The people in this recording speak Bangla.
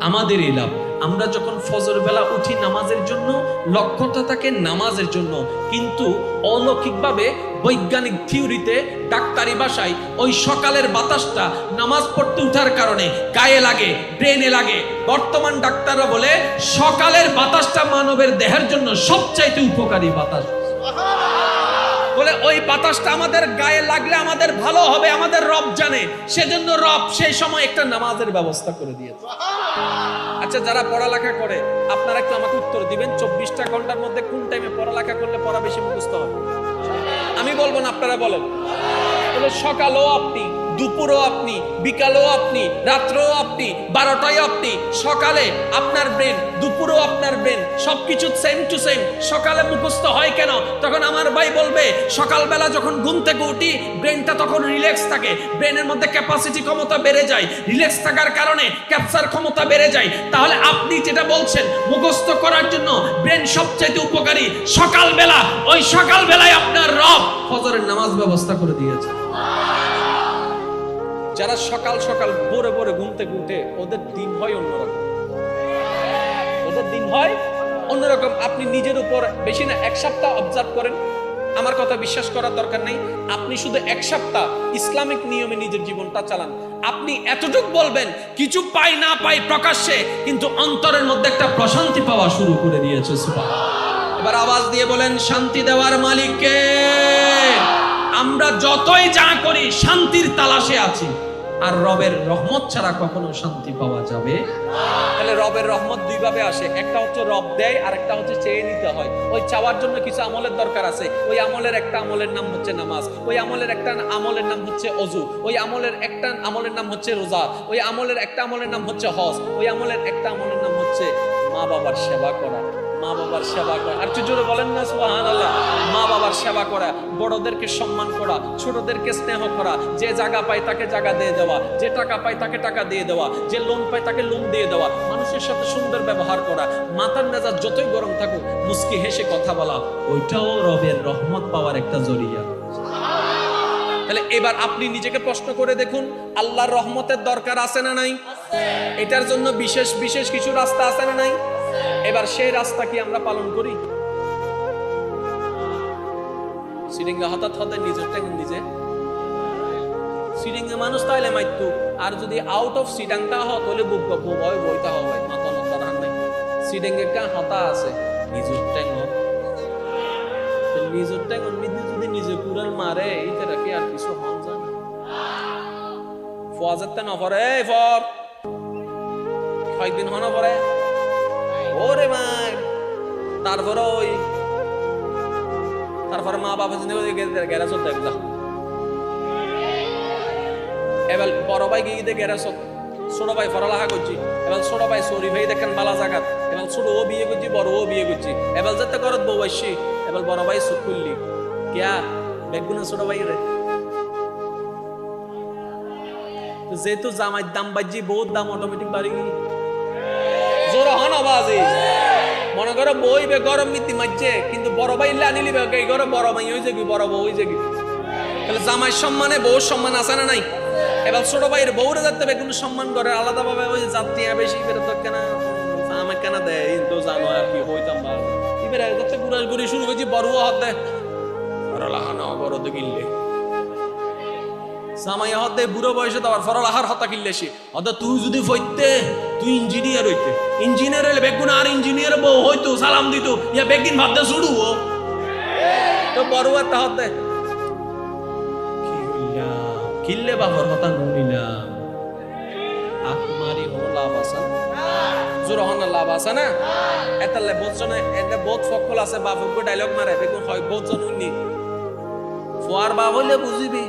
আমাদেরই লাভ। আমরা যখন ফজর বেলা উঠি নামাজের জন্য, লক্ষ্যটা থাকে নামাজের জন্য। কিন্তু অলৌকিকভাবে বৈজ্ঞানিক থিওরিতে ডাক্তারি ভাষায় ওই সকালের বাতাসটা নামাজ পড়তে উঠার কারণে গায়ে লাগে, ব্রেনে লাগে। বর্তমান ডাক্তাররা বলে, সকালের বাতাসটা মানবের দেহের জন্য সবচাইতে উপকারী বাতাস। বলে, ওই বাতাসটা আমাদের গায়ে লাগলে আমাদের ভালো হবে, আমাদের রব জানে। সেজন্য রব সেই সময় একটা নামাজের ব্যবস্থা করে দিয়েছে। আচ্ছা যারা পড়ালেখা করে, আপনারা একটু আমাকে উত্তর দিবেন, চব্বিশটা ঘণ্টার মধ্যে কোন টাইমে পড়ালেখা করলে পড়া বেশি মুখস্থ হবে? আমি বলব না, আপনারা বলেন। বলে সকালও আপনি, দুপুরও আপনি, বিকালও আপনি, রাত্রেও আপনি, বারোটায় আপনি, সকালে আপনার ব্রেন দুপুরও আপনার ব্রেন সবকিছু সেম টু সেম সকালে মুখস্থ হয় কেন? তখন আমার ভাই বলবে, সকালবেলা যখন ঘুম থেকে উঠি ব্রেনটা তখন রিল্যাক্স থাকে। ব্রেনের মধ্যে ক্যাপাসিটি ক্ষমতা বেড়ে যায়। রিল্যাক্স থাকার কারণে ক্যাপচার ক্ষমতা বেড়ে যায়। তাহলে আপনি যেটা বলছেন, মুখস্থ করার জন্য ব্রেন সবচাইতে উপকারী সকালবেলা। ওই সকালবেলায় আপনার রব ফজরের নামাজ ব্যবস্থা করে দিয়েছে। যারা সকাল সকাল ভোরে ভোরে থেকে উঠে ওদের দিন হয় অন্যরকম। ওদের দিন হয় অন্যরকম। আপনি নিজের উপর বেশি না, এক সপ্তাহ অবজার্ভ করেন। আমার কথা বিশ্বাস করার দরকার নেই। আপনি শুধু এক সপ্তাহ ইসলামিক নিয়মে নিজের জীবনটা চালান। আপনি এতটুক বলবেন, কিছু পাই না পাই প্রকাশ্যে, কিন্তু অন্তরের মধ্যে একটা প্রশান্তি পাওয়া শুরু করে দিয়েছে, সুবহানাল্লাহ। এবার আওয়াজ দিয়ে বলেন, শান্তি দেওয়ার মালিককে। আমরা যতই যা করি, শান্তির তালাশে আছি। আর রবের রহমত ছাড়া কখনো শান্তি পাওয়া যাবে তাহলে রবের রহমত দুই ভাবে আসে। একটা হচ্ছে রব দেয়, আর একটা হচ্ছে চেয়ে নিতে হয়। ওই চাওয়ার জন্য কিছু আমলের দরকার আছে। ওই আমলের একটা আমলের নাম হচ্ছে নামাজ। ওই আমলের একটা আমলের নাম হচ্ছে অজু ওই আমলের একটা আমলের নাম হচ্ছে রোজা। ওই আমলের একটা আমলের নাম হচ্ছে হজ। ওই আমলের একটা আমলের নাম হচ্ছে মা বাবার সেবা করা। মা বাবার সেবা করা। আর জোরে বলেন না সুবহান আল্লাহ মা বাবার সেবা করা, বড়দেরকে সম্মান করা, ছোটদেরকে স্নেহ করা, যে জায়গা পায় তাকে জায়গা দিয়ে দেওয়া, যে টাকা পায় তাকে টাকা দিয়ে দেওয়া, যে লোন পায় তাকে লোন দিয়ে দেওয়া, মানুষের সাথে সুন্দর ব্যবহার করা, মাথার মেজাজ যতই গরম থাকুক, মুস্কি হেসে কথা বলা, ওইটাও রবের রহমত পাওয়ার একটা জরিয়া। তাহলে এবার আপনি নিজেকে প্রশ্ন করে দেখুন, আল্লাহর রহমতের দরকার আছে না নাই? এটার জন্য বিশেষ বিশেষ কিছু রাস্তা আছে না নাই? এবার সেই রাস্তা কি আমরা পালন করি? সিরিঙ্গা হঠাৎ হঠাৎ নিজের ট্যাঙ্ক নিজে। সিরিঙ্গা মানুষ তাইলে মাইতু, আর যদি আউট অফ সিটাংটা হত তাহলে বুক গপ বয় বইতা হবে মাথা নতার হান নাই। সিরিঙ্গে কা হতা আছে, নিজের ট্যাঙ্ক নিজের ট্যাঙ্ক নিজে যদি নিজে কুড়াল মারে, এইটা কি আর কিছু হন জানা ফোয়াজের তে নফরে ফর! কয়েকদিন হন পরে। ওরে মাই তারপরে ওই তারপরে মা বাবা জিন্দে গেরা চলতে একদম এবার বড় ভাই গিয়ে গেরা চল ছোট ভাই পড়ালেখা করছি। এবার ছোট ভাই সরি ভাই দেখেন বালা জাগাত এবার ছোট ও বিয়ে করছি, বড় ও বিয়ে করছি। এবার যাতে করত বউ আসছি। এবার বড় ভাই চোখ খুললি কেয়া? বেগুনা ছোট ভাই রে। যেহেতু জামাই দাম বাজি বহুত দাম অটোমেটিক বাড়ি মনে করো বই বে গরম মিতি মারছে কিন্তু বড় ভাই ইল্লা এই ঘরে বড় ভাই যাবি বড় বউ হয়ে যাবি তাহলে জামাই সম্মানে বউ সম্মান আছে না নাই? এবার ছোট ভাইয়ের বউরে যাতে বে কোনো সম্মান করে আলাদা ভাবে ওই যাত্রী বেশি বের তো কেন। আমাকে কেন দেয় জানো আর কি, হইতাম বা এবারে যাতে গুড়াস গুড়ি শুরু করেছি, বড় হাত দেয় কিনলে। হতে বুড়ো বয়সে তো আবার ফরল আহার হতা কিনলেছি অত তুই যদি ফইতে তুই ইঞ্জিনিয়ার হইতে। ইঞ্জিনিয়ার হলে বেগুন আর ইঞ্জিনিয়ার বউ হইতো, সালাম দিত। ইয়া বেগিন ভাবতে শুরু ও তো বড় একটা হতে কি হইলাম কিনলে বাবার হতা নুনিলাম আকমারি হলো লাভ আছে জোর হন লাভ আছে না? এতালে বোধজনে এতে বোধ ফকল আছে বাবুকে ডায়লগ মারে, বেগুন হয় বোধজন উনি ফোয়ার বাব হইলে বুঝিবি।